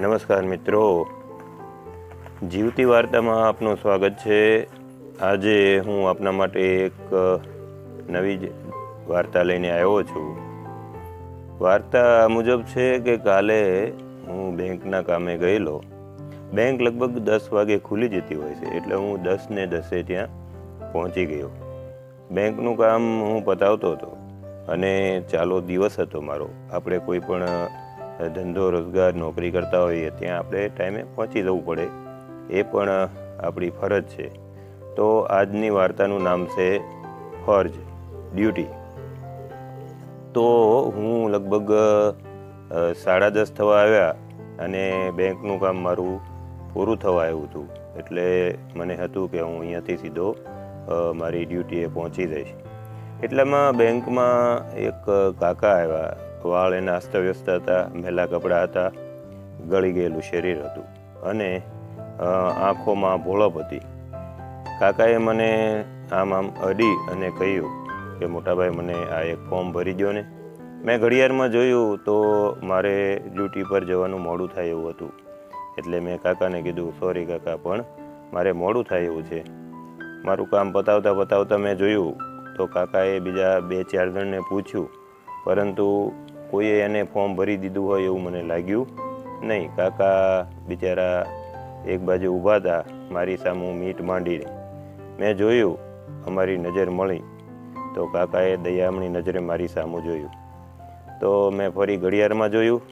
નમસ્કાર મિત્રો. જીવતી વાર્તામાં આપનું સ્વાગત છે. આજે હું આપના માટે એક નવી જ વાર્તા લઈને આવ્યો છું. વાર્તા મુજબ છે કે કાલે હું બેંકના કામે ગયેલો. બેંક લગભગ દસ વાગે ખુલી જતી હોય છે, એટલે હું દસ ને દસે ત્યાં પહોંચી ગયો. બેંકનું કામ હું પતાવતો હતો અને ચાલો દિવસ હતો મારો. આપણે કોઈ પણ ધંધો રોજગાર, નોકરી કરતા હોઈએ ત્યાં આપણે ટાઈમે પહોંચી જવું પડે. એ પણ આપણી ફરજ છે. તો આજની વાર્તાનું નામ છે ફરજ, ડ્યુટી. તો હું લગભગ સાડા દસ થવા આવ્યા અને બેંકનું કામ મારું પૂરું થવા આવ્યું હતું. એટલે મને હતું કે હું અહીંયાથી સીધો મારી ડ્યુટીએ પહોંચી જઈશ. એટલામાં બેંકમાં એક કાકા આવ્યા. વાળ એના અસ્તવ્યસ્ત હતા, મેલા કપડાં હતા, ગળી ગયેલું શરીર હતું. અને આંખોમાં ભોળપ હતી. કાકાએ મને આમ આમ અડી અને કહ્યું કે, મોટાભાઈ, મને આ એક ફોર્મ ભરી દો ને. મેં ઘડિયાળમાં જોયું તો મારે ડ્યુટી પર જવાનું મોડું થાય એવું હતું. એટલે મેં કાકાને કીધું, સોરી કાકા, પણ મારે મોડું થાય એવું છે. મારું કામ પતાવતા પતાવતા મેં જોયું તો કાકાએ બીજા બે ચાર જણને પૂછ્યું. પરંતુ કોઈએ એને ફોર્મ ભરી દીધું હોય એવું મને લાગ્યું નહીં. કાકા બિચારા એક બાજુ ઊભા હતા, મારી સામે મીટ માંડીને. મેં જોયું, અમારી નજર મળી. તો કાકાએ દયામણી નજરે મારી સામું જોયું. તો મેં ફરી ઘડિયાળમાં જોયું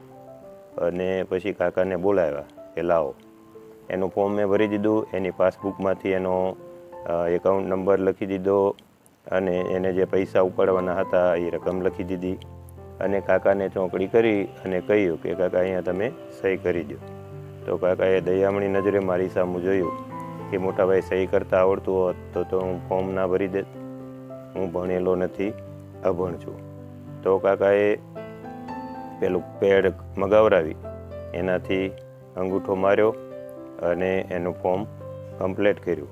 અને પછી કાકાને બોલાવ્યા કે લાવો. એનું ફોર્મ મેં ભરી દીધું, એની પાસબુકમાંથી એનો એકાઉન્ટ નંબર લખી દીધો અને એને જે પૈસા ઉપાડવાના હતા એ રકમ લખી દીધી. અને કાકાને ચોંકડી કરી અને કહ્યું કે, કાકા, અહીંયા તમે સહી કરી દો તો કાકાએ દયામણી નજરે મારી સામું જોયું કે, મોટાભાઈ સહી કરતા આવડતું હોત તો તો હું ફોર્મ ના ભરી દે. હું ભણેલો નથી, અભણ છું. તો કાકાએ પેલું પેડ મગાવરાવી. એનાથી અંગૂઠો માર્યો અને એનું ફોર્મ કમ્પ્લીટ કર્યું.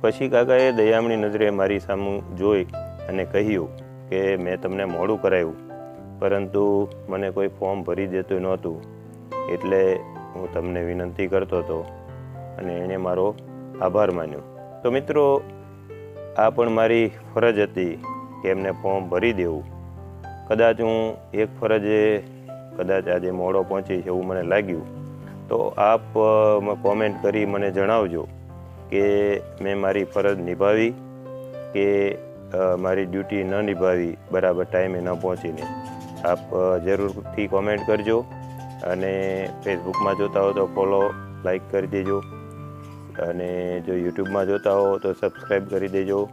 પછી કાકાએ દયામણી નજરે મારી સામું જોઈ અને કહ્યું કે, મેં તમને મોડું કરાવ્યું. પરંતુ મને કોઈ ફોર્મ ભરી દેતું નહોતું, એટલે હું તમને વિનંતી કરતો હતો અને એણે મારો આભાર માન્યો. તો મિત્રો, આ પણ મારી ફરજ હતી કે એમને ફોર્મ ભરી દેવું. કદાચ હું એક ફરજે, કદાચ આજે મોડો પહોંચીશ એવું મને લાગ્યું, તો આપ કોમેન્ટ કરી મને જણાવજો કે મેં મારી ફરજ નિભાવી કે મારી ડ્યુટી ન નિભાવી, બરાબર ટાઈમે ન પહોંચીને. આપ જરૂરથી કોમેન્ટ કરજો અને ફેસબુકમાં જોતા હો તો ફોલો લાઈક કરી દેજો. અને જો યુટ્યુબમાં જોતા હો તો સબસ્ક્રાઈબ કરી દેજો.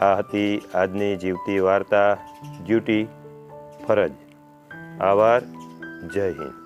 આ હતી આજની જીવતી વાર્તા ડ્યુટી ફરજ. આભાર, જય હિન્દ.